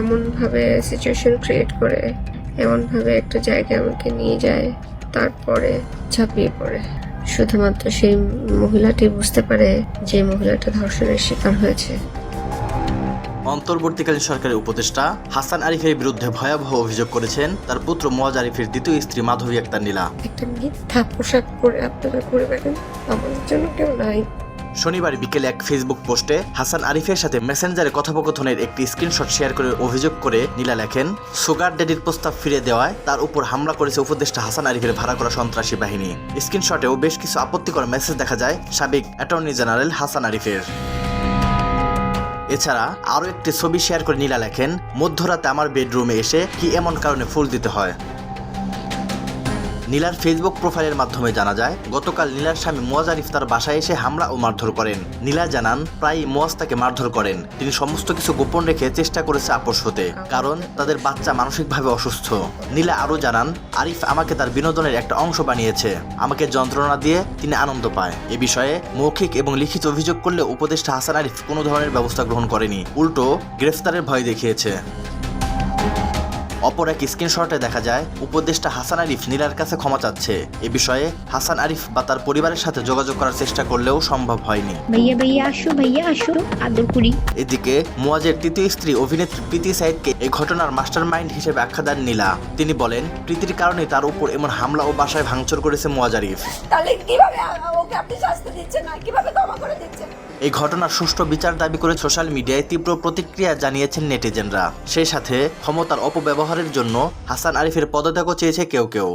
এমনভাবে situation create করে এমনভাবে একটা জায়গায় আমাকে নিয়ে যায় তারপরে ঝাঁপিয়ে পড়ে। শুধুমাত্র সেই মহিলাটি বুঝতে পারে যে মহিলাটা ধর্ষণের শিকার হয়েছে। অন্তর্বর্তীকালীন সরকারের উপদেষ্টা হাসান আরিফের বিরুদ্ধে ভয়াবহ অভিযোগ করেছেন তার পুত্র মোয়াজ আরিফের দ্বিতীয় স্ত্রী মাধবী আক্তার নীলা। একটা মিথ্যা পোশাক পরে আপনারা ঘুরে বেড়েন আমাদের জন্য কেউ নাই। শনিবার বিকেলে এক ফেসবুক পোস্টে হাসান আরিফের সাথে মেসেঞ্জারে কথোপকথনের একটি স্ক্রিনশট শেয়ার করে অভিযোগ করে নীলা লেখেন, সুগার ড্যাডির প্রস্তাব ফিরে দেওয়ায় তার উপর হামলা করেছে উপদেষ্টা হাসান আরিফের ভাড়া করা সন্ত্রাসী বাহিনী। স্ক্রিনশটেও বেশ কিছু আপত্তিকর মেসেজ দেখা যায় সাবেক অ্যাটর্নি জেনারেল হাসান আরিফের। এছাড়া আরও একটি ছবি শেয়ার করে নীলা লেখেন, মধ্যরাতে আমার বেডরুমে এসে কি এমন কারণে ফুল দিতে হয়? নীলার ফেসবুক প্রোফাইলের মাধ্যমে জানা যায়, গতকাল নীলার স্বামী মোয়াজ আরিফ তার বাসায় এসে হামলা ও মারধর করেন। নীলা জানান, প্রায় মোয়াজ তাকে মারধর করেন। তিনি সমস্ত কিছু গোপন রেখে চেষ্টা করেছে আপোষ হতে, কারণ তাদের বাচ্চা মানসিকভাবে অসুস্থ। নীলা আরও জানান, আরিফ আমাকে তার বিনোদনের একটা অংশ বানিয়েছে। আমাকে যন্ত্রণা দিয়ে তিনি আনন্দ পায়। এ বিষয়ে মৌখিক এবং লিখিত অভিযোগ করলে উপদেষ্টা হাসান আরিফ কোনো ধরনের ব্যবস্থা গ্রহণ করেনি। উল্টো, গ্রেফতারের ভয় দেখিয়েছে। অপর এক স্ক্রিনশটে দেখা যায় উপদেষ্টা হাসান আরিফ নীলার কাছে ক্ষমা চাচ্ছে। এ বিষয়ে হাসান আরিফ বা তার পরিবারের সাথে যোগাযোগ করার চেষ্টা করলেও সম্ভব হয়নি। ভাইয়া ভাইয়া আসো ভাইয়া আসো আদর করি। এদিকে মুয়াজের তৃতীয় স্ত্রী অভিনেত্রী প্রীতি সাইদকে এই ঘটনার মাস্টার মাইন্ড হিসেবে আখ্যা দেন নীলা। তিনি বলেন প্রীতির কারণে তার উপর এমন হামলা ও বাসায় ভাঙচুর করেছে মুয়াজ আরিফ। তাহলে কীভাবে ওকে আপনি শাস্তি দিচ্ছেন? না কীভাবে ক্ষমা করে দিচ্ছেন? এই ঘটনার সুষ্ঠু বিচার দাবি করে সোশ্যাল মিডিয়ায় তীব্র প্রতিক্রিয়া জানিয়েছেন নেটিজেনরা। সেই সাথে ক্ষমতার অপব্যবহারের জন্য হাসান আরিফের পদত্যাগও চেয়েছে কেউ কেউ।